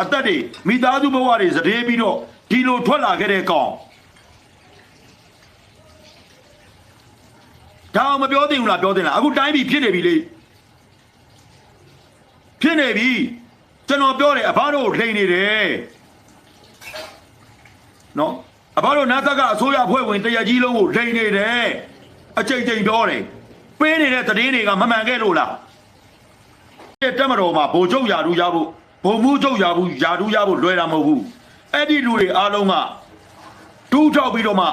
အသက်တွေမိသားစုဘဝတွေစတဲ့ပြီးတော့ဒီလိုထွက်လာခဲ့တဲ့ကောင်ဒါအောင်မပြောသင့်ဘူးလားပြောသင့်လားအခုတိုင်းပြည်ဖြစ်နေပြီလေဖြစ်နေပြီကျွန်တော်ပြောတယ်အဘတို့ထိန်နေတယ်နော်အဘတို့နာသကအစိုးရဖွဲ့ဝင်တရကြီးလုံးကိုထိန်နေတယ်အချိန်ချိန်ပြောတယ်ပေးနေတဲ့သတင်းတွေကမမှန်ခဲ့လို့လားတဲ့တက်မတော်မှာဗိုလ်ချုပ်ယာဒူးရဖို့ ဗိုလ်မှုချုပ်ယာဘူးယာဒူးရဖို့လွယ်တာမဟုတ်ဘူးအဲ့ဒီလူတွေအားလုံးကတူးထောက်ပြီးတော့မှ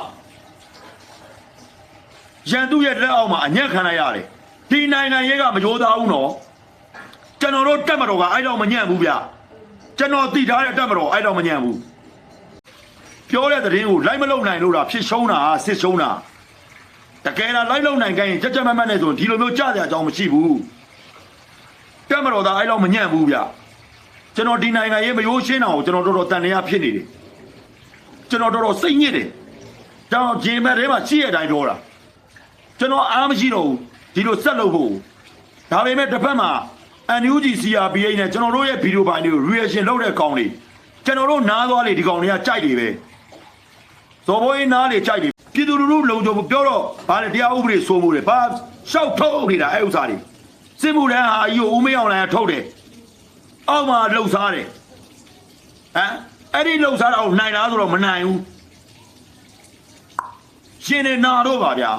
ရန်သူရဲ့လက်အောက်မှာအညက်ခံလိုက်ရတယ်ဒီနိုင်ငံရေးကမကြိုးစားဘူးနော်ကျွန်တော်တို့တက်မတော်ကအဲ့တော့မညံ့ဘူးဗျကျွန်တော်သိထားတဲ့တက်မတော်အဲ့တော့မညံ့ဘူးပြောတဲ့သတင်းကိုလိုက်မလုံနိုင်လို့လားဖြစ်ရှုံးတာစစ်ရှုံးတာတကယ်လားလိုက်လုံနိုင်ခိုင်းရင်ကြက်ကြက်မတ်မတ်နဲ့ဆိုရင်ဒီလိုမျိုးကြားစရာအကြောင်းမရှိဘူးတက်မတော်သားအဲ့တော့မညံ့ဘူးဗျ ကျွန်တော်ဒီနိုင်ငံရေးမရိုးရှင်းတာကိုကျွန်တော်တော်တော်တန်လျာဖြစ်နေတယ်ကျွန်တော်တော်တော်စိတ်ညစ်တယ်ကျွန်တော်ဂျင်မက်ထဲမှာရှိရတိုင်းပြောတာကျွန်တော်အားမရှိတော့ဘူးဒီလိုဆက်လုပ်ဖို့ဒါပေမဲ့တစ်ဖက်မှာ NUG CRPH နဲ့ကျွန်တော်တို့ရဲ့ဗီဒီယိုပိုင်းတွေကို reaction လုပ်တဲ့ကောင်တွေကျွန်တော်တို့နားသွားလေဒီကောင်တွေကကြိုက်တယ်ပဲဇော်ဘိုးကြီးနားလေကြိုက်တယ်ပြည်သူလူထုလုံခြုံမှုပြောတော့ဗာလေတရားဥပဒေစိုးမှုတွေဘာရှောက်ထုတ်နေတာအဲ့ဥစ္စာတွေစစ်မှုတန်းဟာအယူဦးမေးအောင်လည်းထုတ်တယ် အောက်မှာလှုပ်ရှားတယ်ဟမ်အဲ့ဒီလှုပ်ရှားတာကိုနိုင်လားဆိုတော့မနိုင်ဘူးရှင်နေနာတော့ပါဗျာ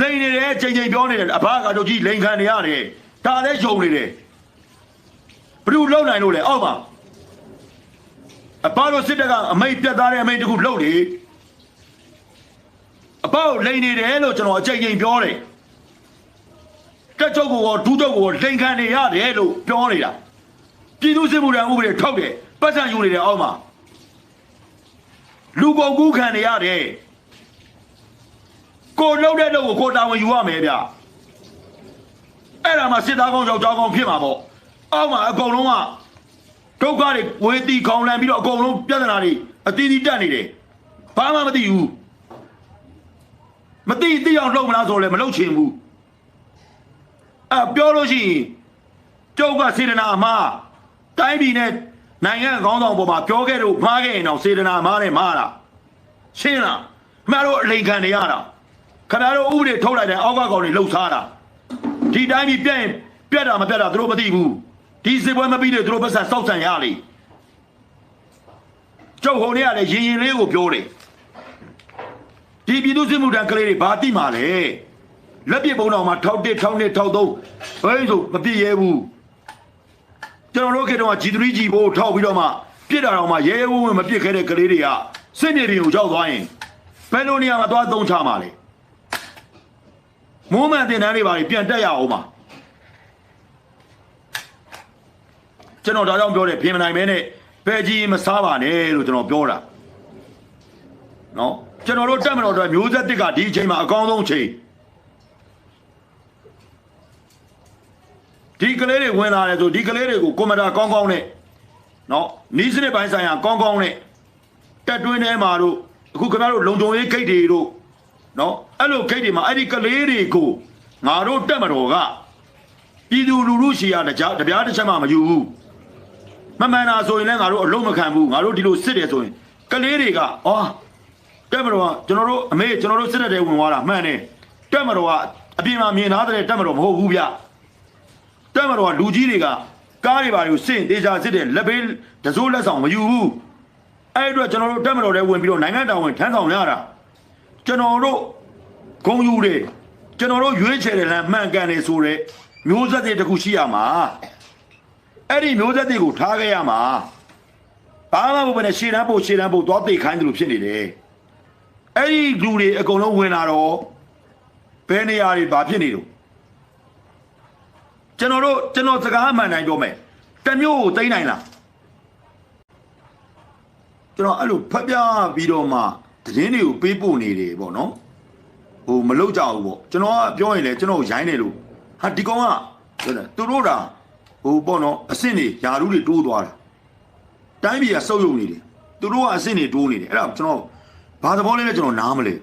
လိန်နေတယ်ချိန်ချိန်ပြောနေတယ်အဘကတို့ကြီးလိန်ခံနေရတယ်ဒါလည်းယုံနေတယ်ဘယ်သူလုံနိုင်လို့လဲအောက်မှာအဘတို့စစ်တပ်ကအမိတ်ပြတ်သားတဲ့အမိတ်တခုလုံလေအဘကိုလိန်နေတယ်လို့ကျွန်တော်အချိန်ချိန်ပြောတယ် တက်ချုပ်ကိုဒူးချုပ်ကိုလိန်ခံနေရတယ်လို့ပြောနေတာပြည်သူစစ်မှုထမ်းဥပဒေထုတ်တယ်ပတ်စံယူနေတယ်အောက်မှာလူကုန်ကူးခံနေရတယ်ကိုလှုပ်တဲ့လုပ်ကိုကိုတာဝန်ယူရမယ်ဗျအဲ့ဒါမှစစ်သားကောင်းယောက်ျားကောင်းဖြစ်မှာပေါ့အောက်မှာအကုန်လုံးကဒုက္ခတွေဝေတီခေါင်လန်ပြီးတော့အကုန်လုံးပြဿနာတွေအသီးသီးတက်နေတယ်ဘာမှမသိဘူးမသိသိအောင်လုပ်မလားဆိုလည်းမလုပ်ချင်ဘူး အဲပြောလို့ရှိရင်ကျုပ်ကစေတနာအမှားတိုင်းပြည်နဲ့နိုင်ငံခေါင်းဆောင်ပေါ်မှာပြောခဲ့လို့မှားခဲ့ရင်တော့စေတနာအမှားနဲ့မှားတာရှင်းလားမှန်တော့အလိန်ခံနေရတာခင်ဗျားတို့ဥပဒေထုတ်လိုက်တဲ့အောက်ကကောင်တွေလှုပ်ရှားတာဒီတိုင်းပြည်ပြက်ရင်ပြက်တာမပြက်တာသူတို့မသိဘူးဒီစစ်ပွဲမပြီးလို့သူတို့ပတ်ဆက်စောက်ဆန်ရလေကျုပ်ဟိုနေ့ကလည်းရင်ရင်လေးကိုပြောတယ်ဒီပြည်သူစစ်မှုထမ်းကလေးတွေဘာတိမာလဲ လက်ပြပုံတော်မှာထောက်တစ်ထောက်နှစ်ထောက်သုံးဘယ်ဆိုမပြည့်ရဲဘူးကျွန်တော်တို့ခေတ္တက G3G ဘိုးထောက်ပြီးတော့မှပြစ်တာတော့မှရဲရဲဝံ့ဝံ့မပြစ်ခဲ့တဲ့ကလေးတွေကစစ်မြေပြင်ကိုရောက်သွားရင်ဘယ်လိုနေရာမှာသွားသုံးချမှာလဲမိုးမှန်တင်တန်းတွေပါလေပြန်တက်ရအောင်ပါကျွန်တော်ဒါကြောင့်ပြောတယ်ပြင်မနိုင်မဲနဲ့ဘယ်ကြီးမစားပါနဲ့လို့ကျွန်တော်ပြောတာနော်ကျွန်တော်တို့တက်မတော်အတွက်မျိုးဆက်တစ်ကဒီအချိန်မှာအကောင်းဆုံးအချိန် ဒီကလေးတွေဝင်လာတယ်ဆိုဒီကလေးတွေကိုကွန်မတာကောင်းကောင်းနဲ့နော်နီးစနစ်ပိုင်းဆိုင်ရာကောင်းကောင်းနဲ့တက်တွင်းထဲမှာတို့အခုခင်ဗျားတို့လုံခြုံရေးဂိတ်တွေတို့နော်အဲ့လိုဂိတ်တွေမှာအဲ့ဒီကလေးတွေကိုငါတို့တက်မတော်ကပြည်သူလူထုရှီရတကြားတပြားတစ်ချက်မှမယူဘူးမမှန်တာဆိုရင်လည်းငါတို့အလုံးမခံဘူးငါတို့ဒီလိုစစ်တယ်ဆိုရင်ကလေးတွေကအော်တက်မတော်ကကျွန်တော်တို့အမေကျွန်တော်တို့စစ်တဲ့ဝင်သွားတာမှန်တယ်တက်မတော်ကအပြင်မှာမြင်ထားတဲ့တက်မတော်မဟုတ်ဘူးဗျ တက်မတော်ကလူကြီးတွေကကားတွေပါတွေကိုစစ်တေချာစစ်တယ်လက်ဘေးတစိုးလက်ဆောင်မယူဘူးအဲ့အတွက်ကျွန်တော်တို့တက်မတော်တွေဝင်ပြီးတော့နိုင်ငံတော်ဝင်ထမ်းဆောင်ရတာကျွန်တော်တို့ဂုံယူတယ်ကျွန်တော်တို့ရွေးချယ်တယ်လမ်းမှန်ကန်တယ်ဆိုတော့မျိုးဆက်တွေတစ်ခုရှိရမှာအဲ့ဒီမျိုးဆက်တွေကိုထားခဲ့ရမှာဘာမှမဟုတ်ဘဲနဲ့ရှေ့တန်းပို့ရှေ့တန်းပို့သွားသိခိုင်းတယ်လို့ဖြစ်နေတယ်အဲ့ဒီလူတွေအကုန်လုံးဝင်လာတော့ဘယ်နေရာတွေဘာဖြစ်နေတော့ ကျွန်တော်တို့ကျွန်တော်စကားမှန်တိုင်းပြောမယ်တစ်မျိုးကိုသိမ်းနိုင်လားကျွန်တော်အဲ့လိုဖတ်ပြပြီးတော့မှသတင်းတွေကိုပေးပို့နေတယ်ပေါ့နော်ဟိုမလောက်ကြဘူးပေါ့ကျွန်တော်ကပြောရင်လေကျွန်တော်ကိုရိုင်းတယ်လို့ဟာဒီကောင်ကပြောတယ်သူတို့တာဟိုပေါ့နော်အစ်စ်နေယာရုတွေတိုးသွားတာတိုင်းပြည်ကစုပ်ယုံနေတယ်သူတို့ကအစ်စ်နေတိုးနေတယ်အဲ့ဒါကျွန်တော်ဘာသဘောလဲလဲကျွန်တော်နားမလဲ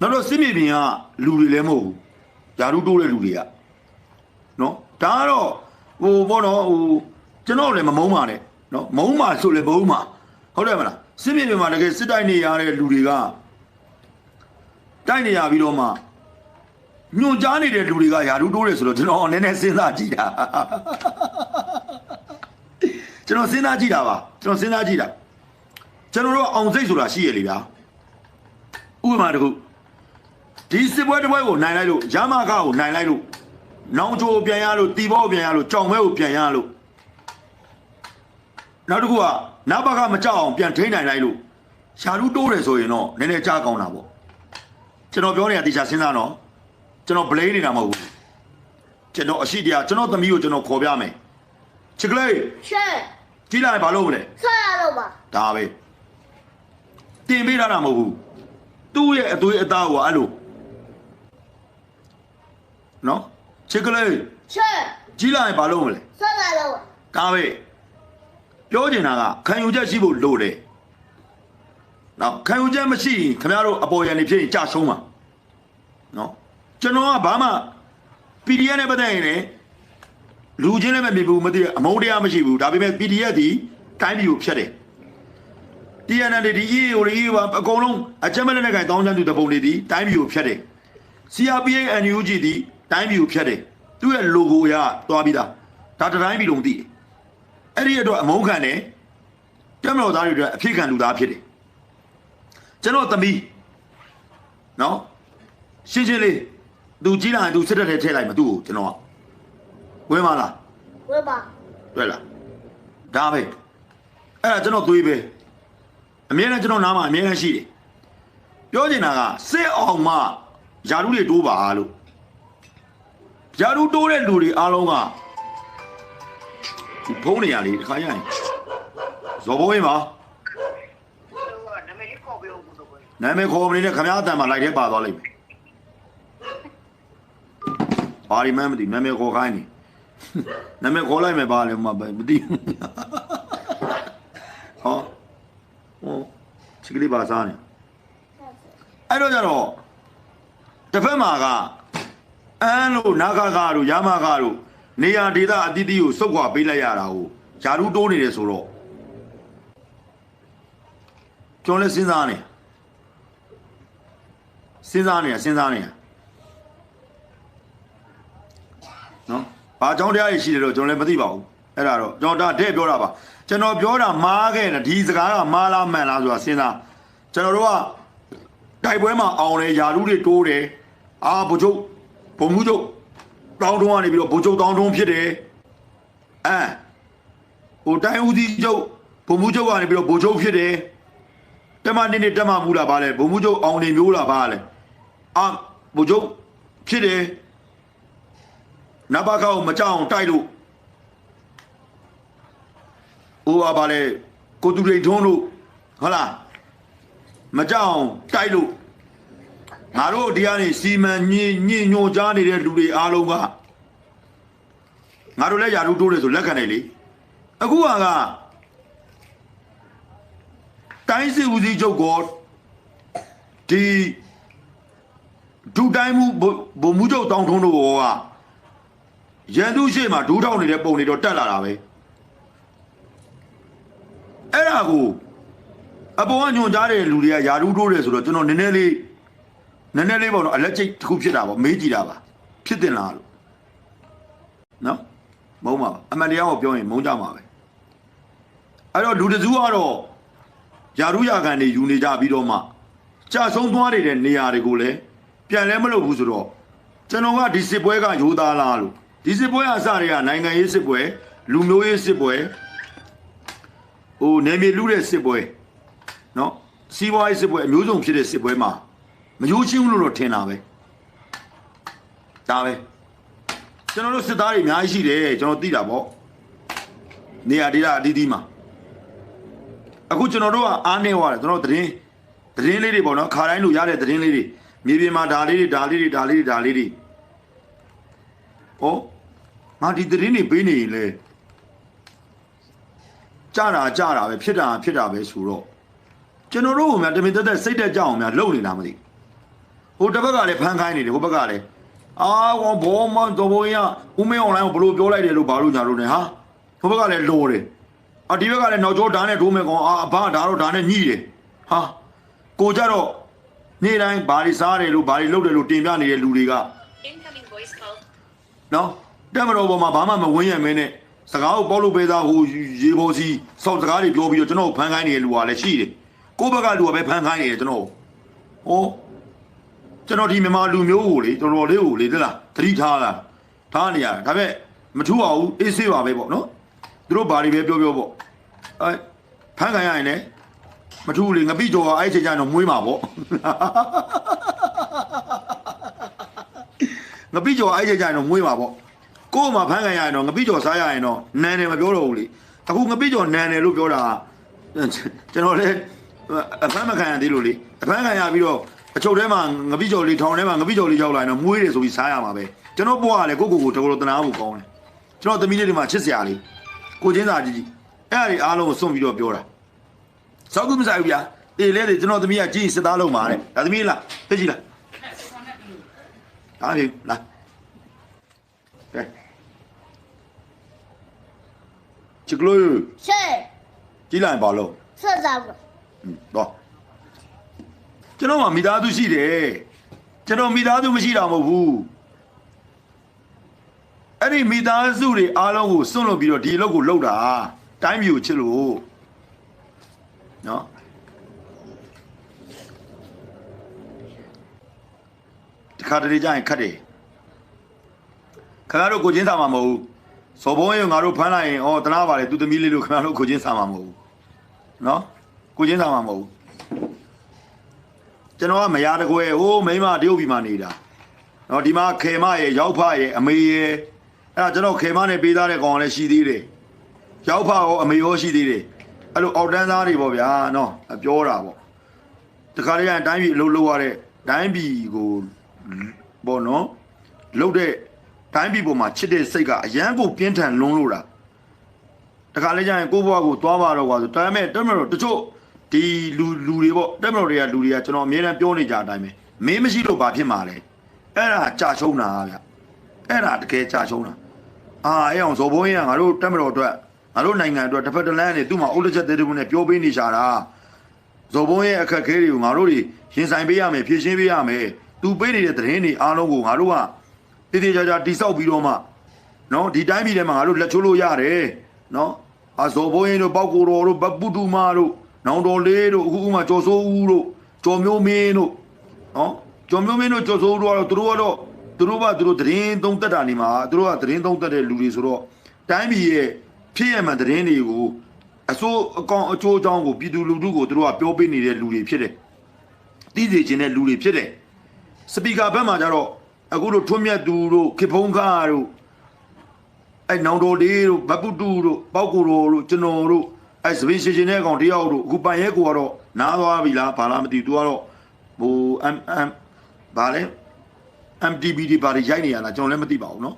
နောက်တော့စစ်မြေပြင်ကလူတွေလည်းမဟုတ်ဘူးယာရုတိုးတဲ့လူတွေက နော်ဒါကတော့ဟိုပေါ့နော်ဟိုကျွန်တော်လည်းမမုန်းပါနဲ့နော်မုန်းပါဆိုလည်းမုန်းပါဟုတ်တယ်မလားစစ်မြေပြင်မှာတကယ်စစ်တိုက်နေရတဲ့လူတွေကတိုက်နေရပြီးတော့မှညွန်ကြားနေတဲ့လူတွေကယာရုတိုးတယ်ဆိုတော့ကျွန်တော်နည်းနည်းစဉ်းစားကြည့်တာကျွန်တော်စဉ်းစားကြည့်တာပါကျွန်တော်စဉ်းစားကြည့်တာကျွန်တော်တို့အောင်စိတ်ဆိုတာရှိရလေဗျာဥပမာတစ်ခုဒီစစ်ပွဲတစ်ပွဲကိုနိုင်လိုက်လို့ရမခကိုနိုင်လိုက်လို့ နောင်ချိုပြန်ရလို့တီဘောပြန်ရလို့ကြောင်ဘဲကိုပြန်ရလို့နောက်တစ်ခုကနဘကမကြောက်အောင်ပြန်ထိန်းနိုင်လိုက်လို့ရှာလူတိုးတယ်ဆိုရင်တော့နည်းနည်းကြားကောင်းတာပေါ့ကျွန်တော်ပြောနေတာတေချာစဉ်းစားတော့ကျွန်တော် blame နေတာမဟုတ်ဘူးကျွန်တော်အရှိတရားကျွန်တော်သမီးကိုကျွန်တော်ခေါ်ပြမယ်ချစ်ကလေးရှဲကြီးလာရင်ဘာလုပ်မလဲဆက်ရတော့ပါဒါပဲတင်ပေးထားတာမဟုတ်ဘူးသူ့ရဲ့အသွေးအသားကိုအဲ့လိုနော် ချစ်ကလေးရှဲကြီးလာရင်ဘာလုပ်မလဲဆက်ရတော့ပါဒါပဲပြောချင်တာကခံယူချက်ရှိဖို့လိုတယ်နော်ခံယူချက်မရှိရင်ခင်ဗျားတို့အပေါ်ရန်နေဖြစ်ရင်ကြာဆုံးပါနော်ကျွန်တော်ကဘာမှ PDF နဲ့ပတ်သက်ရင်လည်းလူချင်းလည်းမမြင်ဘူးမသိအမုန်းတရားမရှိဘူးဒါပေမဲ့ PDF ဒီတိုင်းပြည်ကိုဖျက်တယ် TNL ဒီ EAO တွေ EAO အကုန်လုံးအကြမ်းမဲ့လက်နက်ကိုင်တောင်းချမ်းသူတပုံတွေဒီတိုင်းပြည်ကိုဖျက်တယ် CRPA NUG ဒီ တိုင်းပြည်ကိုဖျက်တယ်သူ့ရဲ့ logo ရသွားပြီးသားဒါတတိုင်းပြည်လုံးသိတယ်အဲ့ဒီအတွက်အမုန်းခံတယ်တက်မတော်သားတွေအတွက်အဖြစ်ခံလူသားဖြစ်တယ်ကျွန်တော်သမီးနော်ရှင်းရှင်းလေးသူကြီးလာရင်သူစစ်တပ်ထဲထည့်လိုက်မှာသူ့ကိုကျွန်တော်ကဝင်ပါလားဝေးပါတွေ့လားဒါပဲအဲ့ဒါကျွန်တော်သွေးပဲအမြဲတမ်းကျွန်တော်နားမှာအမြဲတမ်းရှိတယ်ပြောချင်တာကစစ်အောင်မှယာရုတွေတိုးပါလို့ ယာရုတိုးတဲ့လူတွေအားလုံးကဒီဖုန်းနေရလေတခါရရင်ဇော်ဘိုးဝင်ပါနာမည်ခေါ်ပြောဘူးတော့ပဲနာမည်ခေါ်မနေနဲ့ခမ ्या အတန်မှာလိုက်ထဲပါသွားလိမ့်မယ်ဘာဒီမှန်းမသိနာမည်ခေါ်ခိုင်းနေနာမည်ခေါ်လိုက်မယ်ပါလေမမသိဘူးဟောဟောချစ်ကလေးပါစားနေအဲ့တော့ကြတော့တစ်ဖက်မှာက အန်းလို့နာခခတို့ရမခတို့နေရာဒေသအတိအသီးကိုစုပ်ခွာပေးလိုက်ရတာကိုယာရုတိုးနေတယ်ဆိုတော့ကျွန်တော်လည်းစဉ်းစားနေစဉ်းစားနေတာစဉ်းစားနေတာနော်ဘာကြောင့်တရားကြီးရှိတယ်တော့ကျွန်တော်လည်းမသိပါဘူးအဲ့ဒါတော့ကျွန်တော်ဒါတဲ့ပြောတာပါကျွန်တော်ပြောတာမားခဲ့တယ်ဒီစကားကမားလားမှန်လားဆိုတာစဉ်းစားကျွန်တော်တို့ကတိုက်ပွဲမှာအောင်တယ်ယာရုတွေတိုးတယ်အာဘုချုပ် ဘုံမှုချုပ်တောင်းတုံးကနေပြီးတော့ဘုချုပ်တောင်းတုံးဖြစ်တယ်အဲဟိုတိုင်းဦးစီးချုပ်ဘုံမှုချုပ်ကနေပြီးတော့ဘုချုပ်ဖြစ်တယ်တက်မနေနေတက်မမူလာပါလေဘုံမှုချုပ်အောင်နေမျိုးလာပါလေအာဘုံချုပ်ဖြစ်တယ်နဘကောက်မကြောက်အောင်တိုက်လို့ဟိုပါလေကိုတူရိန်ထုံးလို့ဟုတ်လားမကြောက်အောင်တိုက်လို့ ငါတို့ဒီကနေစီမံညင်ညင်ညွန်ကြားနေတဲ့လူတွေအားလုံးကငါတို့လည်းယာရုတိုးတယ်ဆိုလက်ခံတယ်လေအခုကကတိုင်းစစ်ဦးစီးချုပ်ကဒီဒုတိုင်းမှုဗိုလ်မှူးချုပ်တောင်းထုံးတို့ကရန်သူရှိမှဒူးထောက်နေတဲ့ပုံတွေတော့တက်လာတာပဲအဲ့ဒါကိုအပေါ်ကညွန်ကြားတဲ့လူတွေကယာဒူးတိုးတယ်ဆိုတော့ကျွန်တော်နည်းနည်းလေး နည်းနည်းလေးပေါ့နော်အလက်ကျိတ်တစ်ခုဖြစ်တာပေါ့မေးကြည့်တာပါဖြစ်တင်လားလို့နော်မုံပါအမှန်တရားကိုပြောရင်မုံကြမှာပဲအဲ့တော့လူတစုကတော့ယာရုယာကန်တွေယူနေကြပြီးတော့မှကြာဆုံးသွားနေတဲ့နေရာတွေကိုလည်းပြန်လဲမလုပ်ဘူးဆိုတော့ကျွန်တော်ကဒီစစ်ပွဲကယူသားလားလို့ဒီစစ်ပွဲအစတွေကနိုင်ငံရေးစစ်ပွဲလူမျိုးရေးစစ်ပွဲဟိုနေမြေလူတဲ့စစ်ပွဲနော်စီးပွားရေးစစ်ပွဲအမျိုးစုံဖြစ်တဲ့စစ်ပွဲမှာ မယိုးချင်းဘူးလို့တော့ထင်တာပဲဒါပဲကျွန်တော်တို့စစ်သားတွေအများကြီးရှိတယ်ကျွန်တော်သိတာပေါ့နေရာဒေသအသီးသီးမှာအခုကျွန်တော်တို့ကအားနေသွားတယ်ကျွန်တော်သတင်းသတင်းလေးတွေပေါ့နော်ခါတိုင်းလို့ရတဲ့သတင်းလေးတွေမြေပြင်မှာဒါလေးတွေဒါလေးတွေဒါလေးတွေဒါလေးတွေဟောငါဒီသတင်းတွေပေးနေရင်လေကြတာကြတာပဲဖြစ်တာဖြစ်တာပဲဆိုတော့ကျွန်တော်တို့ကများတမင်တက်တက်စိတ်တက်ကြအောင်များလုပ်နေတာမသိ ဟိုတစ်ဘက်ကလည်းဖန်ခိုင်းနေတယ်ဟိုဘက်ကလည်းအာဘောဘောမတော့ဘောရဦးမင်းအွန်လိုင်းကိုဘလို့ပြောလိုက်တယ်လို့ဘာလို့ညာလို့လဲဟာဟိုဘက်ကလည်းလိုတယ်အာဒီဘက်ကလည်းနောက်ကျောဓာတ်နဲ့ထိုးမယ်ကောင်အာအဘဓာတ်တော့ဓာတ်နဲ့ညှိတယ်ဟာကိုကြတော့နေ့တိုင်းဘာတွေစားတယ်လို့ဘာတွေလုပ်တယ်လို့တင်ပြနေတဲ့လူတွေက Incoming voice call. နော်တက်မတော်ပေါ်မှာဘာမှမဝင်းရမင်းနဲ့စကားကိုပေါက်လို့ပေးသားဟိုရေပေါ်စီစောက်စကားတွေပြောပြီးတော့ကျွန်တော်ကိုဖန်ခိုင်းနေတဲ့လူကလည်းရှိတယ်ကိုယ့်ဘက်ကလူကပဲဖန်ခိုင်းနေတယ်ကျွန်တော်ကိုဟော ကျွန်တော်ဒီမြန်မာလူမျိုးကိုလေတော်တော်လေးကိုလေသလားသတိထားလာထားနေရတာဒါပေမဲ့မထူပါဘူးအေးဆေးပါပဲပေါ့နော်သူတို့ဘာတွေပဲပြောပြောပေါ့အဲဖန်ခိုင်းရရင်လည်းမထူလေငပိကြော်ကအဲ့ချိန်ကျရင်တော့မွေးမှာပေါ့ငပိကြော်အဲ့ချိန်ကျရင်တော့မွေးမှာပေါ့ကို့မှာဖန်ခိုင်းရရင်တော့ငပိကြော်စားရရင်တော့နန်းတယ်မပြောတော့ဘူးလေအခုငပိကြော်နန်းတယ်လို့ပြောတာကျွန်တော်လည်းအဖမ်းမခံရသေးလို့လေအဖမ်းခံရပြီးတော့ အချုပ်ထဲမှာငပိကျော်လေးထောင်ထဲမှာငပိကျော်လေးရောက်လာရင်တော့မွေးတယ်ဆိုပြီးစားရမှာပဲကျွန်တော်ဘွားကလည်းကိုကိုကိုတော်တော်တနာဖို့ကောင်းတယ်ကျွန်တော်သမီးလေးတွေမှာချစ်စရာလေးကိုချင်းစာကြီးကြီးအဲ့ဒါတွေအားလုံးကိုစွန့်ပြီးတော့ပြောတာစောက်ကူမစားဘူးဗျာတေးလဲတယ်ကျွန်တော်သမီးကကြီးစစ်သားလုံးပါတဲ့ဒါသမီးလားသိကြည့်လားဒါလေးလားကဲချစ်ကလို့ရှေ့ကြည့်လိုက်ပါလို့ဆက်စားဘူးဟွန်းတော့ ကျွန်တော်မှမိသားစုရှိတယ်ကျွန်တော်မိသားစုမရှိတာမဟုတ်ဘူးအဲ့ဒီမိသားစုတွေအားလုံးကိုစွန့်လို့ပြီးတော့ဒီအလုပ်ကိုလုပ်တာတိုင်းပြည်ကိုချစ်လို့နော်တခါတလေကြာရင်ခတ်တယ်ခင်ဗျားတို့ကိုချင်းစာမှာမဟုတ်ဘူးစော်ဘုံရေငါတို့ဖမ်းလိုက်ရင်ဩတနာပါလေသူသမီးလေးလို့ခင်ဗျားတို့ကိုချင်းစာမှာမဟုတ်ဘူးနော်ကိုချင်းစာမှာမဟုတ်ဘူး ကျွန်တော်ကမရတကွယ်ဟိုးမိန်းမတရုတ်ပြည်မှာနေတာနော်ဒီမှာခေမရဲ့ရောက်ဖရဲ့အမေရဲ့အဲ့ဒါကျွန်တော်ခေမနဲ့ပေးသားတဲ့ကောင်ကလည်းရှိသေးတယ်ရောက်ဖရောအမေရောရှိသေးတယ်အဲ့လိုအောက်တန်းသားတွေပေါ့ဗျာနော်ပြောတာပေါ့တခါတည်းကတိုင်းပြည်အလုပ်လုပ်ရတဲ့တိုင်းပြည်ကိုပေါ့နော်လုပ်တဲ့တိုင်းပြည်ပေါ်မှာချစ်တဲ့စိတ်ကအရန်ကိုပြင်းထန်လွန်းလို့တာတခါလေကျရင်ကိုယ့်ဘဝကိုသွားပါတော့ကွာဆိုဒါပေမဲ့တက်မလို့တချို့ ဒီလူလူတွေပေါ့တက်မလို့တွေကလူတွေကကျွန်တော်အမြဲတမ်းပြောနေကြအတိုင်းပဲမင်းမရှိလို့ဘာဖြစ်မှာလဲအဲ့ဒါကြာရှုံးတာဗျအဲ့ဒါတကယ်ကြာရှုံးတာအာအဲ့အောင်ဇော်ဘုန်းကြီးကငါတို့တက်မလို့အတွက်ငါတို့နိုင်ငံအတွက်တစ်ဖက်တစ်လမ်းနဲ့သူ့မှာအုတ်တစ်ချက်သေးသေးနဲ့ပြောပေးနေကြတာဇော်ဘုံရဲ့အခက်အခဲတွေကိုငါတို့တွေရင်ဆိုင်ပေးရမယ်ဖြည့်ရှင်းပေးရမယ်သူပေးနေတဲ့သတင်းတွေအားလုံးကိုငါတို့ကတည်တည်ကြကြတိဆောက်ပြီးတော့မှနော်ဒီတိုင်းပြည်ထဲမှာငါတို့လက်ချိုးလို့ရတယ်နော်အဇော်ဘုံရဲ့တို့ပောက်ကိုတော်တို့ဘပုတုမာတို့ နောင်တော်လေးတို့အခုဥမာကျော်စိုးဦးတို့ကျော်မျိုးမင်းတို့နော်ကျော်မျိုးမင်းတို့ကျော်စိုးဦးတို့ကတော့သူတို့ကတော့သူတို့ကသူတို့သတင်းသုံးသက်တာနေမှာသူတို့ကသတင်းသုံးသက်တဲ့လူတွေဆိုတော့တိုင်းပြည်ရဲ့ဖြစ်ရမှန်သတင်းတွေကိုအစိုးအကောင်အချိုးအကြောင်းကိုပြည်သူလူထုကိုသူတို့ကပြောပေးနေတဲ့လူတွေဖြစ်တယ်။တည်စေခြင်းတဲ့လူတွေဖြစ်တယ်။စပီကာဘက်မှာကျတော့အခုတို့ထွန်းမြတ်သူတို့ခေဖုံးခါတို့အဲနောင်တော်လေးတို့ဘပုတုတို့ပောက်ကိုတော်တို့ကျွန်တော်တို့ အဲစပင်းရှင်ရှင်တဲ့ကောင်တယောက်တို့အခုပန်ရဲကိုကတော့နားသွားပြီလားဘာလားမသိဘူး तू ကတော့ဟို M M ဘာလဲ MTB တွေဘာတွေရိုက်နေရလားကျွန်တော်လည်းမသိပါဘူးเนาะ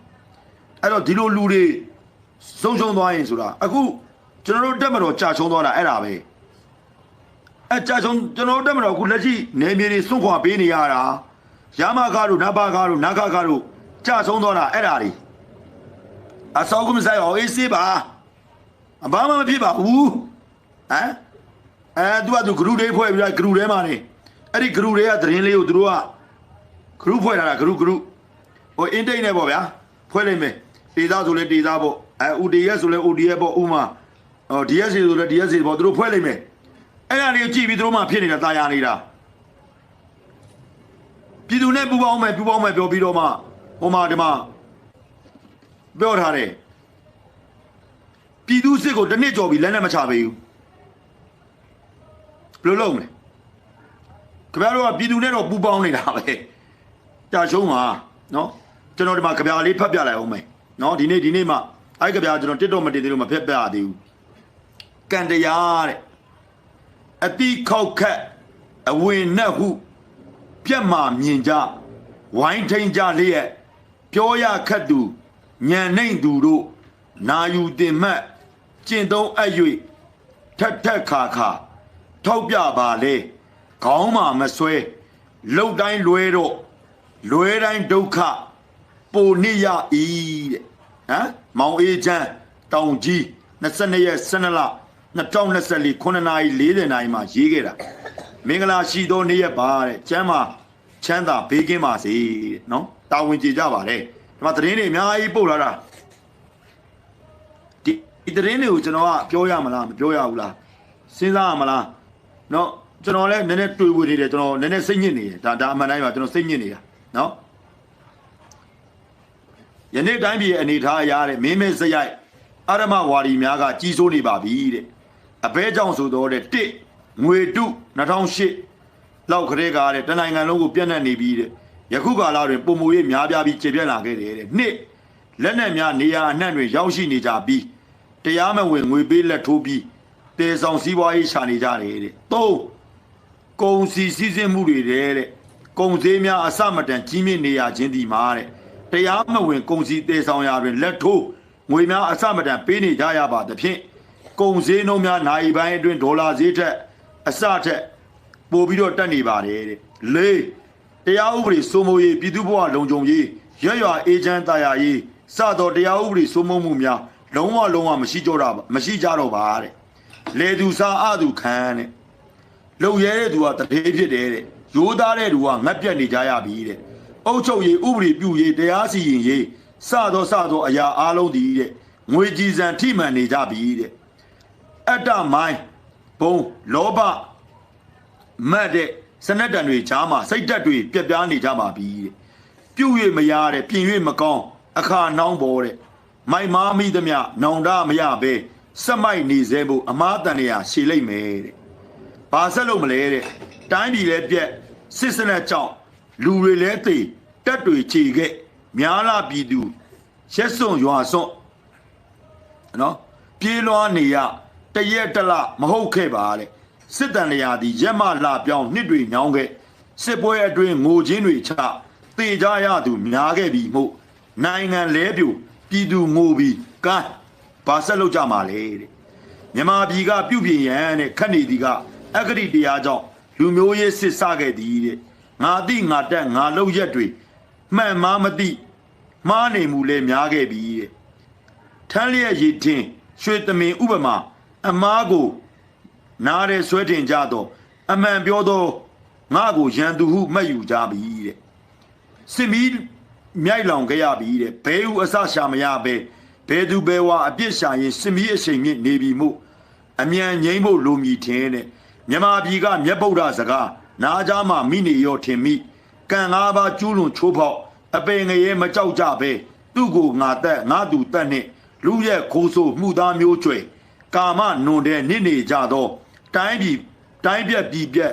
အဲ့တော့ဒီလိုလူတွေဆုံးရှုံးသွားရင်ဆိုတာအခုကျွန်တော်တို့တက်မတော်ကြာချုံသွားတာအဲ့ဒါပဲအဲကြာချုံကျွန်တော်တို့တက်မတော်အခုလက်ရှိနေမြေတွေစွန့်ခွာပေးနေရတာရမကားတို့နဘကားတို့နခကားတို့ကြာချုံသွားတာအဲ့ဒါတွေအစောကမဆိုင်အောင်အေးစေးပါ အဘာမှမဖြစ်ပါဘူးဟမ်အဲသူကသူဂရုတွေဖွဲ့ပြီးတော့ဂရုထဲမှာနေအဲ့ဒီဂရုတွေကသတင်းလေးကိုသူတို့ကဂရုဖွဲ့လာတာဂရုဂရုဟိုအင်တိတ်နဲ့ပေါ့ဗျာဖွဲ့လိုက်မယ်ဒေသဆိုလဲဒေသပေါ့အဲ UDS ဆိုလဲ UDS ပေါ့ဥမာဟော DS ဆိုလဲ DS ပေါ့သူတို့ဖွဲ့လိုက်မယ်အဲ့ဒါလေးကိုကြည့်ပြီးသူတို့မှဖြစ်နေတာတာယာနေတာပြည်သူနဲ့ပူပေါင်းမယ်ပူပေါင်းမယ်ပြောပြီးတော့မှဟိုမှာဒီမှာပြောထားတယ် ပြည်သူစစ်ကိုတစ်နှစ်ကြော်ပြီးလက်နဲ့မချပေးဘူးဘယ်လိုလုပ်မလဲခင်ဗျားတို့ကပြည်သူနဲ့တော့ပူပေါင်းနေတာပဲကြာရှုံးပါနော်ကျွန်တော်ဒီမှာကြပြာလေးဖတ်ပြလိုက်အောင်မယ်နော်ဒီနေ့ဒီနေ့မှအဲ့ကြပြာကျွန်တော်တစ်တော့မတင်သေးလို့မဖက်ပြရသေးဘူးကံတရားတဲ့အတိခောက်ခတ်အဝင်နဲ့ဟုပြက်မာမြင်ကြဝိုင်းထိန်ကြလျက်ပြောရခတ်သူညံနှိမ့်သူတို့နာယူတင်မှတ် ကျင့်သုံးအပ်၍ထက်ထက်ခါခါထောက်ပြပါလေခေါင်းမှာမဆွဲလှုပ်တိုင်းလွဲတော့လွဲတိုင်းဒုက္ခပိုနိယဤတဲ့ဟမ်မောင်အေးချမ်းတောင်ကြီး22ရက်12လ2024 9နာရီ40နာရီမှာရေးခဲ့တာမင်္ဂလာရှိသောနေ့ရက်ပါတဲ့ကျမ်းမှာချမ်းသာဘေးကင်းပါစေတဲ့နော်တာဝန်ကျေကြပါတယ်ဒီမှာသတင်းတွေအများကြီးပို့လာတာဒီ ဒီသတင်းတွေကိုကျွန်တော်ကပြောရမလားမပြောရဘူးလားစဉ်းစားရမလားနော်ကျွန်တော်လည်းနည်းနည်းတွေးဝေနေတယ်ကျွန်တော်နည်းနည်းစိတ်ညစ်နေတယ်ဒါဒါအမှန်တိုင်းပါကျွန်တော်စိတ်ညစ်နေတာနော်ယနေ့တိုင်းပြည်အနေထားအရတဲ့မင်းမဲစရိုက်အရမဝါဒီများကကြီးစိုးနေပါပြီတဲ့အဘဲကြောင့်ဆိုတော့တဲ့တစ်ငွေတု2008လောက်ခရဲကားတဲ့တနိုင်ငံလုံးကိုပြန့်နှံ့နေပြီတဲ့ယခုကာလတွင်ပုံမူရေးများပြားပြီးကျေပြန့်လာခဲ့တယ်တဲ့နှစ်လက်နက်များနေရာအနှံ့တွင်ရောက်ရှိနေကြပြီး တရားမဝင်ငွေပေးလက်ထိုးပြီးတေဆောင်စည်းပွားရေးရှာနေကြတယ်တဲ့သုံးကုံစီစည်းစိမ်မှုတွေတဲ့တဲ့ကုံသေးများအစမတန်ကြီးမြင့်နေရခြင်းဒီမှာတဲ့တရားမဝင်ကုန်စည်သေးဆောင်ရာတွင်လက်ထိုးငွေများအစမတန်ပေးနေကြရပါသဖြင့်ကုန်စည်နှုန်းများနိုင်ပိုင်းအတွင်းဒေါ်လာဈေးထက်အစထက်ပိုပြီးတော့တက်နေပါတယ်တဲ့လေးတရားဥပဒေစိုးမိုးရေးပြည်သူ့ဘဝလုံခြုံရေးရွရွအေဂျင့်တရားရေးစသောတရားဥပဒေစိုးမိုးမှုများ လုံးဝလုံးဝမရှိကြတော့ပါမရှိကြတော့ပါတဲ့လေသူစားအသူခံတဲ့လုံရဲတဲ့သူကတထေးဖြစ်တယ်တဲ့ရိုးသားတဲ့သူကငတ်ပြတ်နေကြရပြီတဲ့အုပ်ချုပ်ရေးဥပဒေပြုရေးတရားစီရင်ရေးစသောစသောအရာအလုံးတည်တဲ့ငွေကြည်စံထိမှန်နေကြပြီတဲ့အတ္တမိုင်းဘုံလောဘမတ်တဲ့စနက်တန်တွေချားမှာစိတ်တက်တွေပြက်ပြားနေကြပါပြီတဲ့ပြုတ်၍မရတဲ့ပြင်၍မကောင်းအခါနှောင်းပေါ်တဲ့ မိုက်မားမိသမျှနောင်တမရပဲစက်မိုက်နေစေဖို့အမားတန်ရာရှည်လိုက်မယ်တဲ့ဘာဆက်လို့မလဲတဲ့တိုင်းပြည်လည်းပြက်စစ်စနက်ကြောင့်လူတွေလည်းသိတက်တွေခြေခဲ့များလာပြည်သူရက်စွန်ရွာစွန့်နော်ပြေးလွှားနေရတရက်တလမဟုတ်ခဲ့ပါတဲ့စစ်တန်လျာသည်ရက်မလာပြောင်းနှစ်တွေညောင်းခဲ့စစ်ပွဲအတွင်းငိုချင်းတွေချတေကြရသူများခဲ့ပြီမို့နိုင်ငံလဲပြူ ပြည်သူငိုပြီးကန်းဘာဆက်လုပ်ကြမှာလဲတဲ့မြန်မာပြည်ကပြုတ်ပြင်ရန်တဲ့ခတ်နေသည်ကအဂတိတရားကြောင့်လူမျိုးရေးစစ်ဆခဲ့သည်တဲ့ငါတိငါတက်ငါလောက်ရက်တွေမှန်မှမသိမှားနေမှုလဲများခဲ့ပြီတဲ့ထမ်းလျက်ရည်တင်ရွှေသမင်ဥပမာအမားကိုနားရဲဆွဲတင်ကြတော့အမှန်ပြောတော့ငါကိုရန်သူဟုမှတ်ယူကြပြီတဲ့စစ်မီး မြိုက်လောင်ခဲ့ရပြီတဲ့ဘဲဥအစရှာမရပဲဘဲသူဘဲဝါအပြစ်ရှာရင်စစ်မီးအချိန်မြင့်နေပြီမို့အမြန်ငိမ့်ဖို့လိုမည်ထင်တဲ့မြမပြည်ကမြတ်ဗုဒ္ဓစကားနာကြားမှာမိနေရောထင်မိကံငါးပါးကျူးလွန်ချိုးဖောက်အပေငရဲမကြောက်ကြပဲသူ့ကိုငါတက်ငါသူတက်နဲ့လူရဲ့ခိုးဆိုးမှုသားမျိုးကျွဲကာမနွန်တဲ့နစ်နေကြသော တိုင်းပြည်တိုင်းပြက်ပြည်ပြက်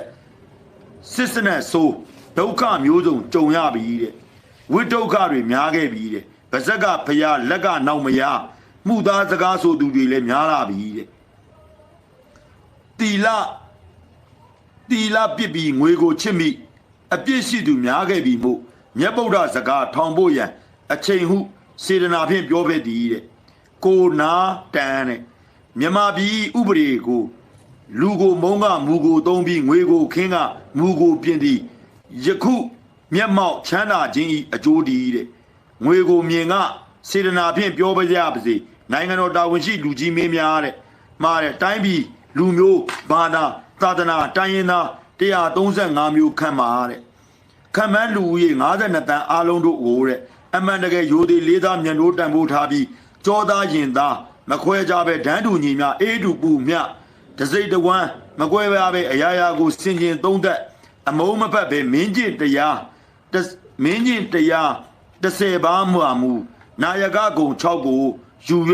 စစ်စနက်ဆိုးဒုက္ခမျိုးစုံကြုံရပြီတဲ့ ဝိဒုက္ခတွေများခဲ့ပြီတဲ့ဗဇက်ကဖျားလက်ကနောက်မရမှုသားစကားဆိုသူတွေလည်းများလာပြီတဲ့တီလာတီလာပြစ်ပြီးငွေကိုချစ်မိအပြစ်ရှိသူများခဲ့ပြီမို့မြတ်ဗုဒ္ဓစကားထောင်ဖို့ရန်အချိန်ဟုစေတနာဖြင့်ပြောခဲ့သည်တဲ့ကိုနာတန်တဲ့မြမပြည်ဥပဒေကိုလူကိုမုံကမူကိုသုံးပြီးငွေကိုခင်းကမူကိုပြင်သည်ယခု မျက်မှောက်ချမ်းသာခြင်းဤအကျိုးတည်တဲ့ငွေကိုမြင်ကစေတနာဖြင့်ပြောပါကြပါစေနိုင်ငံတော်တာဝန်ရှိလူကြီးမင်းများတဲ့မှားတဲ့တိုင်းပြည်လူမျိုးဘာသာသာသနာတိုင်းရင်းသား135မျိုးခန့်မှာတဲ့ခန့်မှန်းလူဦးရေ52တန်းအားလုံးတို့ကိုတဲ့အမှန်တကယ်ရိုသေလေးသားမြန်တို့တန်ဖိုးထားပြီးကြောသားရင်သားမခွဲကြပဲဒန်းတူညီများအေးတူပူမြတစိမ့်တဝမ်းမကွဲပြားပဲအရာရာကိုစင်ကျင်သုံးသက်အမုံမဖက်ပဲမင်းကျင့်တရားတ မင်းကျင့်တရား30ပါးမှမူနာယကကုံ6ကိုယူ၍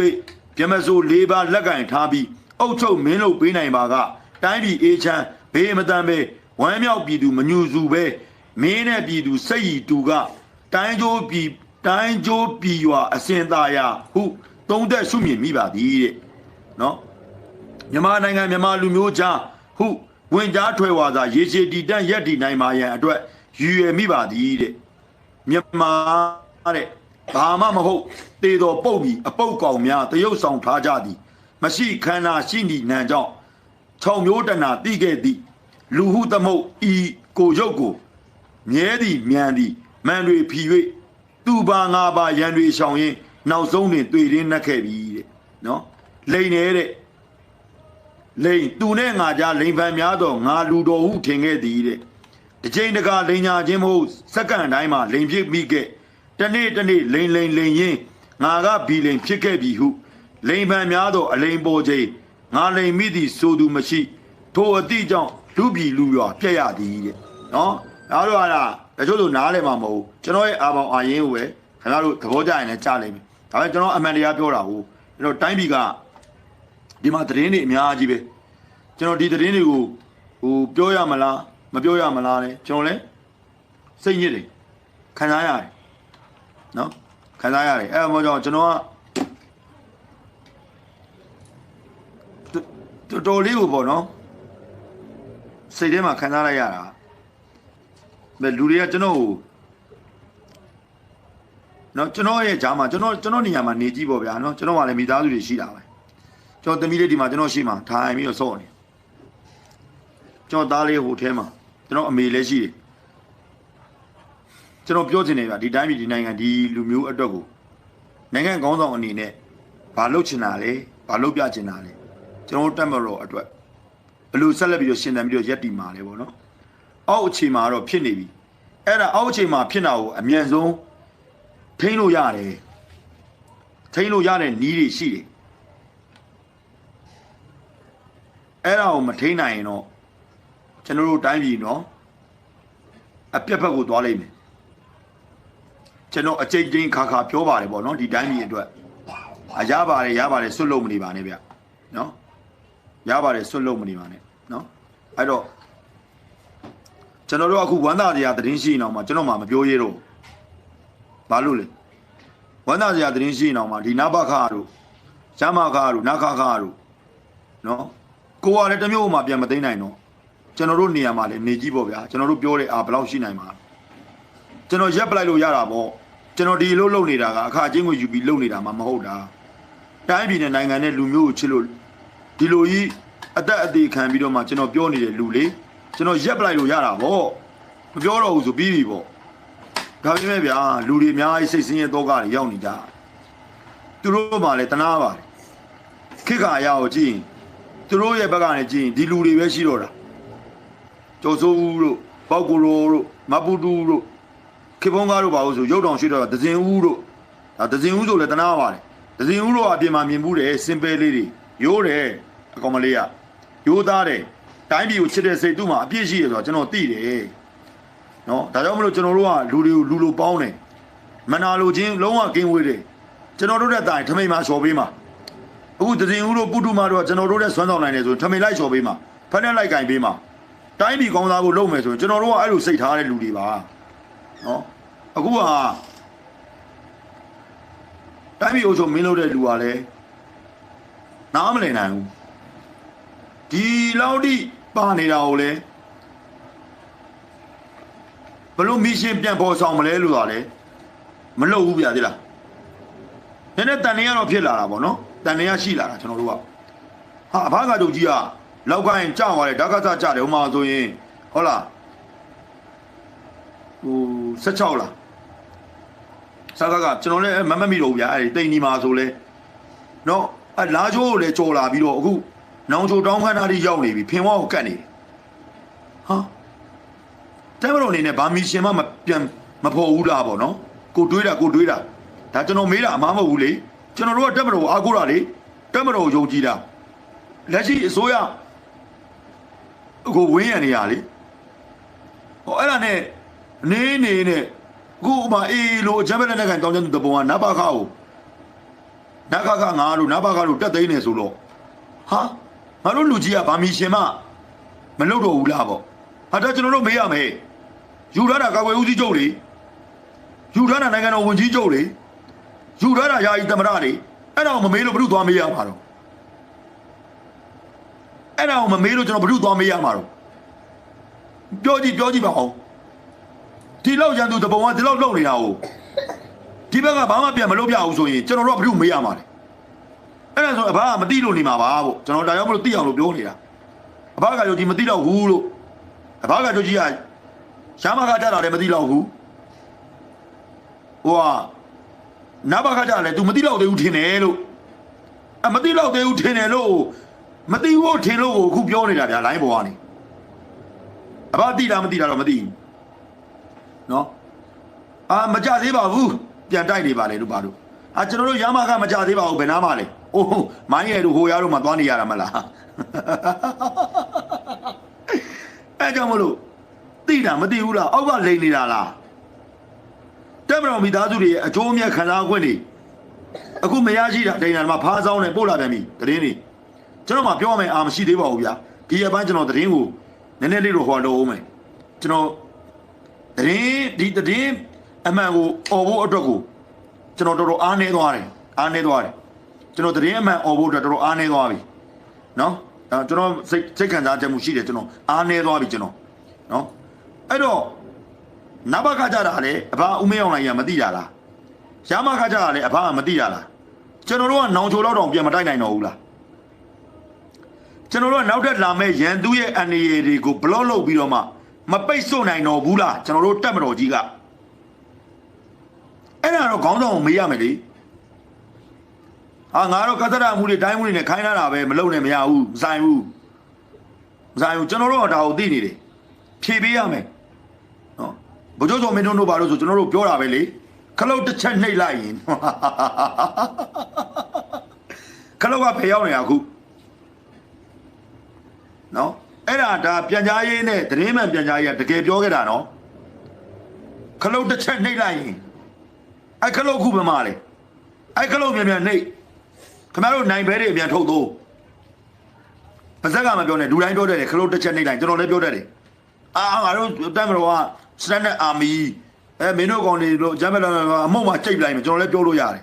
ပြမစိုး၄ပါးလက်ကင်ထားပြီးအုတ်ချုပ်မင်းလုပ်ပေးနိုင်ပါကတိုင်းပြည်အေးချမ်းဘေးမတန်ပဲဝမ်းမြောက်ပြည်သူမညူစုပဲမင်းနဲ့ပြည်သူစိတ်ရည်တူကတိုင်းကျိုးပြည်တိုင်းကျိုးပြည်ရွာအစင်သားရဟုသုံးသက်ရှုမြင်မိပါသည်တဲ့နော်မြန်မာနိုင်ငံမြန်မာလူမျိုးကြားဟုဝင်ကြားထွယ်ဝါစာရေရှည်တည်တံ့ရက်တည်နိုင်ပါရန်အတွက် ရည်ရွယ်မိပါသည်တဲ့မြန်မာတဲ့ဘာမှမဟုတ်တေတော်ပုတ်ပြီးအပုတ်ကောင်များတရုတ်ဆောင်ထားကြသည်မရှိခန္ဓာရှိနေနံကြောင့်ခြောင်မျိုးတဏတိခဲ့သည်လူဟုသမုတ်ဤကိုရုပ်ကိုမြဲသည်မြန်သည်မန်တွေဖြီ၍သူပါငါပါရန်တွေရှောင်ရင်နောက်ဆုံးတွင်တွေ့ရင်းနှက်ခဲ့ပြီတဲ့နော်လိန်နေတဲ့လိန်သူနဲ့ငါကြားလိန်ဖန်များတော့ငါလူတော်ဟုထင်ခဲ့သည်တဲ့ တစ်ချိန်တကာလိန်ညာချင်းမဟုတ်စက္ကန့်တိုင်းမှာလိန်ဖြစ်မိခဲ့တနေ့တနေ့လိန်လိန်လိန်ရင်းငါကဘီလိန်ဖြစ်ခဲ့ပြီဟု လိန်ဖန်များတော့အလိန်ပေါ်ချိန်ငါလိန်မိသည်ဆိုသူမရှိ ထိုအသည့်ကြောင့်လူပြည်လူရွာပြက်ရသည်တဲ့နော်ဒါတော့ဟာလားတချို့ဆိုနားလည်းမှာမဟုတ်ဘူးကျွန်တော်ရဲ့အာဘောင်အာရင်ကိုပဲခင်ဗျားတို့သဘောကျရင်လည်းကြားလိမ့်မယ်ဒါပေမဲ့ကျွန်တော်အမှန်တရားပြောတာကိုကျွန်တော်တိုင်းပြည်ကဒီမှာသတင်းတွေအများကြီးပဲကျွန်တော်ဒီသတင်းတွေကိုဟိုပြောရမလား မပြောရမလားလဲကျွန်တော်လည်းစိတ်ညစ်တယ်ခံစားရတယ်နော်ခံစားရတယ်အဲ့ဒါမှကြောင့်ကျွန်တော်ကတော်တော်လေးကိုပေါ့နော်စိတ်ထဲမှာခံစားလိုက်ရတာမဲ့လူတွေကကျွန်တော်ကိုနော်ကျွန်တော်ရဲ့ဂျာမှာကျွန်တော်ကျွန်တော်နေရာမှာနေကြည့်ပေါ့ဗျာနော်ကျွန်တော်ကလည်းမိသားစုတွေရှိတာပဲကျွန်တော်သမီးလေးဒီမှာကျွန်တော်ရှိမှာထိုင်ပြီးတော့စော့နေကျွန်တော်သားလေးဟိုထဲမှာ ကျွန်တော်အမေလည်းရှိတယ်ကျွန်တော်ပြောချင်တယ်ဗျာဒီတိုင်းပြည်ဒီနိုင်ငံဒီလူမျိုးအတွက်ကိုနိုင်ငံကောင်းဆောင်အနေနဲ့ဘာလုပ်ချင်တာလဲဘာလုပ်ပြချင်တာလဲကျွန်တော်တို့တက်မတော်အတွက်ဘယ်လိုဆက်လက်ပြီးတော့ရှင်သန်ပြီးတော့ရက်တည်မှာလဲပေါ့နော်အောက်အခြေမှာတော့ဖြစ်နေပြီအဲ့ဒါအောက်အခြေမှာဖြစ်တာကိုအမြန်ဆုံးထိန်းလို့ရတယ်ထိန်းလို့ရတဲ့နီးတွေရှိတယ်အဲ့ဒါကိုမထိန်းနိုင်ရင်တော့ ကျွန်တော်တို့တိုင်းပြည်နော်အပြက်ဘက်ကိုသွားလိမ့်မယ်ကျွန်တော်အကြိတ်ချင်းခါခါပြောပါတယ်ပေါ့နော်ဒီတိုင်းပြည်အတွက်အရပါတယ်ရပါတယ်ဆွတ်လို့မနေပါနဲ့ဗျနော်ရပါတယ်ဆွတ်လို့မနေပါနဲ့နော်အဲ့တော့ကျွန်တော်တို့အခုဝမ်းသာတရားသတင်းရှိနေအောင်မှာကျွန်တော်မှမပြောရတော့ဘာလို့လဲဝမ်းသာတရားသတင်းရှိနေအောင်မှာဒီနဘခါတို့ဇမခါတို့နခခါတို့နော်ကိုကလည်းတစ်မျိုးမှပြန်မသိမ်းနိုင်တော့ ကျွန်တော်တို့နေရာမှာလည်းနေကြည့်ပေါ့ဗျာကျွန်တော်တို့ပြောတဲ့အာဘယ်လောက်ရှိနိုင်မှာကျွန်တော်ရက်ပလိုက်လို့ရတာပေါ့ကျွန်တော်ဒီလိုလုပ်နေတာကအခါချင်းကိုယူပြီးလုပ်နေတာမှမဟုတ်တာတိုင်းပြည်နဲ့နိုင်ငံနဲ့လူမျိုးကိုချစ်လို့ဒီလိုကြီးအသက်အသေးခံပြီးတော့မှကျွန်တော်ပြောနေတဲ့လူလေးကျွန်တော်ရက်ပလိုက်လို့ရတာပေါ့မပြောတော့ဘူးဆိုပြီးပြီပေါ့ဒါပေမဲ့ဗျာလူတွေအများကြီးစိတ်ဆင်းရဲတော့ကတွေရောက်နေကြသူတို့မှလည်းတနာပါတယ်ခိခါရအောင်ကြည့်ရင်သူတို့ရဲ့ဘက်ကနေကြည့်ရင်ဒီလူတွေပဲရှိတော့တာ ကျော်စိုးဦးတို့ပေါက်ကိုရိုတို့မပူတူတို့ခေဖုံးကားတို့ပါလို့ဆိုရုပ်တော်ရှိတော့တာဒဇင်ဦးတို့ဒါဒဇင်ဦးဆိုလည်းတနာပါတယ်ဒဇင်ဦးတို့အပြင်မှာမြင်မှုတယ်စင်ပဲလေးတွေရိုးတယ်အကောင်မလေးကရိုးသားတယ်တိုင်းပြည်ကိုချစ်တဲ့စိတ်သူ့မှာအပြည့်ရှိရဆိုတော့ကျွန်တော်သိတယ်နော်ဒါကြောင့်မလို့ကျွန်တော်တို့ကလူတွေကိုလူလိုပေါင်းတယ်မနာလိုချင်းလုံးဝကင်းဝေးတယ်ကျွန်တော်တို့တဲ့တိုင်ထမိန်မှာလျှော်ပေးမှာအခုဒဇင်ဦးတို့ပုတုမာတို့ကကျွန်တော်တို့တဲ့ဆွမ်းဆောင်နိုင်တယ်ဆိုရင်ထမိန်လိုက်လျှော်ပေးမှာဖက်နဲ့လိုက်ကင်ပေးမှာ တိုင်းပြည်ကောင်းစားဖို့လုပ်မယ်ဆိုရင်ကျွန်တော်တို့ကအဲ့လိုစိတ်ထားတဲ့လူတွေပါနော်အခုကတိုင်းပြည်အုပ်ချုပ်မင်းလုပ်တဲ့လူကလည်းနားမလည်နိုင်ဘူးဒီလောက်ထိပါနေတာကိုလည်းဘလို့မီရှင်ပြန်ပေါ်ဆောင်မလဲလို့ကလည်းမလုပ်ဘူးဗျာဒီလားနည်းနည်းတန်နေရတော့ဖြစ်လာတာပေါ့နော်တန်နေရရှိလာတာကျွန်တော်တို့ကဟာအဘကတို့ကြီးက လောက်ကိုင်းကြောက်သွားတယ်ဓာတ်ကစားကြတယ်ဟိုမှာဆိုရင်ဟုတ်လားဟို16လားစကားကကျွန်တော်လည်းမမတ်မိတော့ဘူးဗျာအဲ့ဒီတိန်ဒီမှာဆိုလဲနော်အလာချိုးကိုလည်းကြော်လာပြီးတော့အခုနောင်ချိုတောင်းခန်းသားတွေရောက်နေပြီဖင်ဝါကိုကတ်နေတယ်ဟာတဲမတော်အနေနဲ့ဗာမီရှင်မမပြန်မဖို့ဘူးလားပေါ့နော်ကိုတွေးတာကိုတွေးတာဒါကျွန်တော်မေးတာအမှားမဟုတ်ဘူးလေကျွန်တော်တို့ကတက်မတော်ကိုအားကိုးတာလေတက်မတော်ကိုယုံကြည်တာလက်ရှိအစိုးရ ကိုဝင်းရနေရလေဟောအဲ့ဒါနဲ့နေနေနဲ့အခုဥမာအေးလိုအချမ်းပဲတဲ့ကန်တောင်းတဲ့တပုံကနဘခါကိုနခခငါတို့နဘခါတို့တက်သိမ်းနေဆိုတော့ဟာငါတို့လူကြီးကဗာမီရှင်မမလုပ်တော့ဘူးလားပေါ့ဟာဒါကျွန်တော်တို့မေးရမယ်ယူထားတာကာကွယ်ဦးစီးချုပ်လေယူထားတာနိုင်ငံတော်ဝန်ကြီးချုပ်လေယူထားတာယာယီသမရလေအဲ့ဒါကိုမမေးလို့ဘု து သွားမေးရမှာတော့ အဲ့ဒါကိုမမေးလို့ကျွန်တော်ဘု து သွားမေးရမှာတော့ပြောကြည့်ပြောကြည့်ပါအောင်ဒီလောက်ရန်သူတပုံကဒီလောက်လုံနေတာကိုဒီဘက်ကဘာမှပြန်မလုပ်ပြဘူးဆိုရင်ကျွန်တော်တို့ကဘု து မေးရမှာလေအဲ့ဒါဆိုအဘကမသိလို့နေမှာပါပေါ့ကျွန်တော်ဒါကြောင့်မလို့သိအောင်လို့ပြောနေတာအဘကကြောဒီမသိတော့ဘူးလို့အဘကကြောကြီးကရှားမခါကြတာလည်းမသိတော့ဘူးဟိုကနဘခါကြလည်း तू မသိတော့သေးဘူးထင်တယ်လို့ အမသိတော့သေးဘူးထင်တယ်လို့ မသိဘူးထင်လို့ကိုအခုပြောနေတာဗျာလိုင်းပေါ်ကနေအဘသိလားမသိလားတော့မသိဘူးနော်အာမကြသေးပါဘူးပြန်တိုက်နေပါလေလို့ပါတို့အာကျွန်တော်တို့ရမကမကြသေးပါဘူးဘယ်နာမှလဲအိုးမိုင်းရတို့ဟိုရတို့မှသွားနေရတာမလားအဲကြောင့်မလို့သိတာမသိဘူးလားအောက်ကလိန်နေတာလားတက်မတော်မိသားစုတွေရဲ့အကျိုးအမြတ်ခံစားခွင့်တွေအခုမရရှိတာဒိန်နာမှာဖားဆောင်နေပို့လာပြန်ပြီတရင်တွေ ကျွန်တော်မှပြောမယ်အာမရှိသေးပါဘူးဗျာဒီအပိုင်းကျွန်တော်တရင်ကိုနည်းနည်းလေးတော့ဟောတော့ဦးမယ်ကျွန်တော်တရင်ဒီတရင်အမှန်ကိုអော်ဖို့အတွက်ကိုကျွန်တော်တော်တော်အားနေသွားတယ်အားနေသွားတယ်ကျွန်တော်တရင်အမှန်អော်ဖို့အတွက်တော်တော်အားနေသွားပြီနော်အဲကျွန်တော်စိတ်စိတ်ခံစားချက်မှုရှိတယ်ကျွန်တော်အားနေသွားပြီကျွန်တော်နော်အဲ့တော့နဘကကြတာလေအဘဦးမေအောင်လိုက်ရမသိတာလားရမခကြတာလေအဘကမသိတာလားကျွန်တော်တို့ကနောင်ချိုလောက်တောင်ပြန်မတိုက်နိုင်တော့ဘူးလား ကျွန်တော်တို့ကနောက်ထပ်လာမဲ့ရန်သူရဲ့အန်ရီတွေကိုဘလော့လုပ်ပြီးတော့မှမပိတ်ဆို့နိုင်တော့ဘူးလားကျွန်တော်တို့တက်မတော်ကြီးကအဲ့ဒါတော့ခေါင်းဆောင်ကိုမေးရမယ်လေဟာငါတော့ကသရမှုတွေတိုင်းမှုတွေနဲ့ခိုင်းလာတာပဲမလုပ်နဲ့မရဘူးမဆိုင်ဘူးမဆိုင်ဘူးကျွန်တော်တို့ကဒါကိုသိနေတယ်ဖြေပေးရမယ်နော်ဘုကျော်ကျော်မင်းတို့တို့ဘာလို့ဆိုကျွန်တော်တို့ပြောတာပဲလေခလုတ်တစ်ချက်နှိပ်လိုက်ရင်ခလုတ်ကဖယ်ရောက်နေတာအခု နော်အဲ့ဒါဒါပြန်ကြားရေးနဲ့တရင်မှန်ပြန်ကြားရေးကတကယ်ပြောခဲ့တာနော်ခလုတ်တစ်ချက်နှိပ်လိုက်ရင်အဲ့ခလုတ်ခုဘယ်မှာလဲအဲ့ခလုတ်မြန်မြန်နှိပ်ခင်ဗျားတို့နိုင်ဘဲတွေပြန်ထုတ်သုံးပါဇက်ကမပြောနဲ့လူတိုင်းပြောတယ်လေခလုတ်တစ်ချက်နှိပ်လိုက်ကျွန်တော်လည်းပြောတတ်တယ်အာငါတို့တက်မတော်က standard army အဲမင်းတို့ကောင်တွေလို့ဂျမ်ဘလအမုံမှာကြိတ်လိုက်မယ်ကျွန်တော်လည်းပြောလို့ရတယ်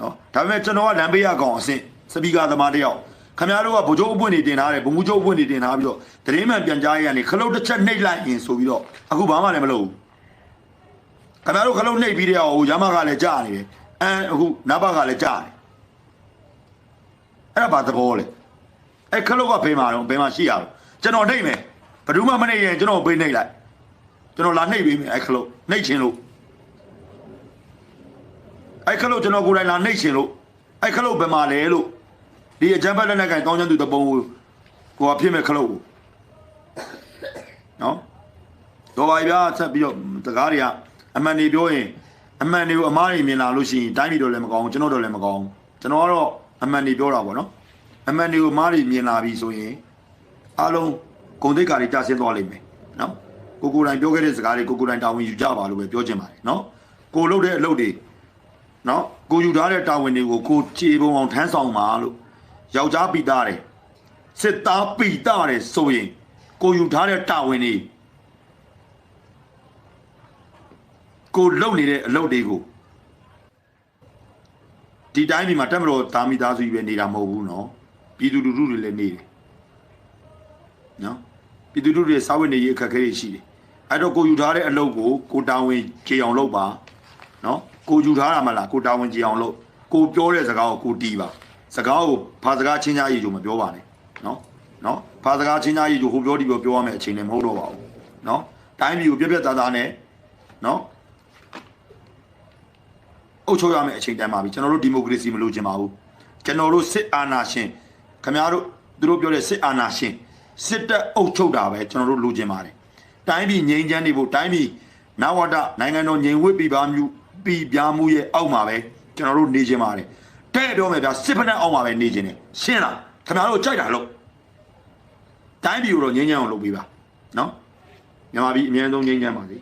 နော်ဒါပေမဲ့ကျွန်တော်ကလမ်းပေးရကောင်အဆင့်စပီကာသမားတယောက် ခင်ဗျားတို့ကဗိုလ်ချုပ်အပွင့်တွေတင်ထားတယ်ဗိုလ်မှူးချုပ်အပွင့်တွေတင်ထားပြီးတော့တရင်မှန်ပြန်ကြားရရင်ခလုတ်တစ်ချက်နှိပ်လိုက်ရင်ဆိုပြီးတော့အခုဘာမှလည်းမလုပ်ဘူးခင်ဗျားတို့ခလုတ်နှိပ်ပြီးတဲ့ဟိုရမကလည်းကြားနေတယ်အဲအခုနဘကလည်းကြားနေအဲ့ဒါဘာသဘောလဲအဲ့ခလုတ်ကဖေးမှာတော့ဘယ်မှာရှိရတော့ကျွန်တော်နှိပ်မယ်ဘယ်သူမှမနှိပ်ရင်ကျွန်တော်ပေးနှိပ်လိုက်ကျွန်တော်လာနှိပ်ပေးမယ်အဲ့ခလုတ်နှိပ်ချင်းလို့အဲ့ခလုတ်ကျွန်တော်ကိုယ်တိုင်လာနှိပ်ချင်းလို့အဲ့ခလုတ်ဘယ်မှာလဲလို့ ဒီအကြမ်းဖက်လက်နက်ကန်တောင်းချမ်းသူတပုံကိုကိုကဖြစ်မဲ့ခလုတ်ကိုနော်တော့ပါဗျာဆက်ပြီးတော့တကားတွေကအမှန်တွေပြောရင်အမှန်တွေကိုအမားတွေမြင်လာလို့ရှိရင်တိုင်းပြည်တော့လည်းမကောင်းကျွန်တော်တို့လည်းမကောင်းကျွန်တော်ကတော့အမှန်တွေပြောတာပေါ့နော်အမှန်တွေကိုအမားတွေမြင်လာပြီဆိုရင်အားလုံးဂုံတိတ်ကာတွေကြာဆင်းသွားလိမ့်မယ်နော်ကိုကိုယ်တိုင်ပြောခဲ့တဲ့စကားတွေကိုကိုယ်တိုင်တာဝန်ယူကြပါလို့ပဲပြောချင်ပါတယ်နော်ကိုလုပ်တဲ့အလုပ်တွေနော်ကိုယူထားတဲ့တာဝန်တွေကိုကိုခြေပုံအောင်ထမ်းဆောင်ပါလို့ ယောက်ျားပိတာတယ်စစ်သားပိတာတယ်ဆိုရင်ကိုယူထားတဲ့တာဝန်တွေကိုလုပ်နေတဲ့အလုပ်တွေကိုဒီတိုင်းဒီမှာတက်မတော်သားမိသားစုကြီးပဲနေတာမဟုတ်ဘူးနော်ပြည်သူလူထုတွေလည်းနေတယ်နော်ပြည်သူလူထုတွေစာဝတ်နေရေးအခက်အခဲတွေရှိတယ်အဲ့တော့ကိုယူထားတဲ့အလုပ်ကိုကိုတာဝန်ကြေအောင်လုပ်ပါနော်ကိုယူထားတာမလားကိုတာဝန်ကြေအောင်လုပ်ကိုပြောတဲ့စကားကိုကိုတီးပါ စကားကိုဖာစကားချင်းချာရေးကြိုမပြောပါနဲ့နော်နော်ဖာစကားချင်းချာရေးကြိုဟိုပြောဒီပြောပြောရမယ့်အချိန်လည်းမဟုတ်တော့ပါဘူးနော်တိုင်းပြည်ကိုပြက်ပြက်သားသားနဲ့နော်အုပ်ချုပ်ရမယ့်အချိန်တန်ပါပြီကျွန်တော်တို့ဒီမိုကရေစီမလိုချင်ပါဘူးကျွန်တော်တို့စစ်အာဏာရှင်ခင်ဗျားတို့သူတို့ပြောတဲ့စစ်အာဏာရှင်စစ်တပ်အုပ်ချုပ်တာပဲကျွန်တော်တို့လိုချင်ပါတယ်တိုင်းပြည်ငြိမ်းချမ်းနေဖို့တိုင်းပြည်နဝတနိုင်ငံတော်ငြိမ်ဝှက်ပြည်ပါမှုပြည်ပြားမှုရဲ့အောက်မှာပဲကျွန်တော်တို့နေချင်ပါတယ် တဲ့တော့မယ်ဗျာစစ်ဖက်နဲ့အောက်မှာပဲနေချင်တယ်ရှင်းလားခင်ဗျားတို့ကြိုက်တာလို့တိုင်းပြည်ကိုတော့ငြိမ်းချမ်းအောင်လုပ်ပေးပါနော်မြန်မာပြည်အများဆုံးငြိမ်းချမ်းပါစေ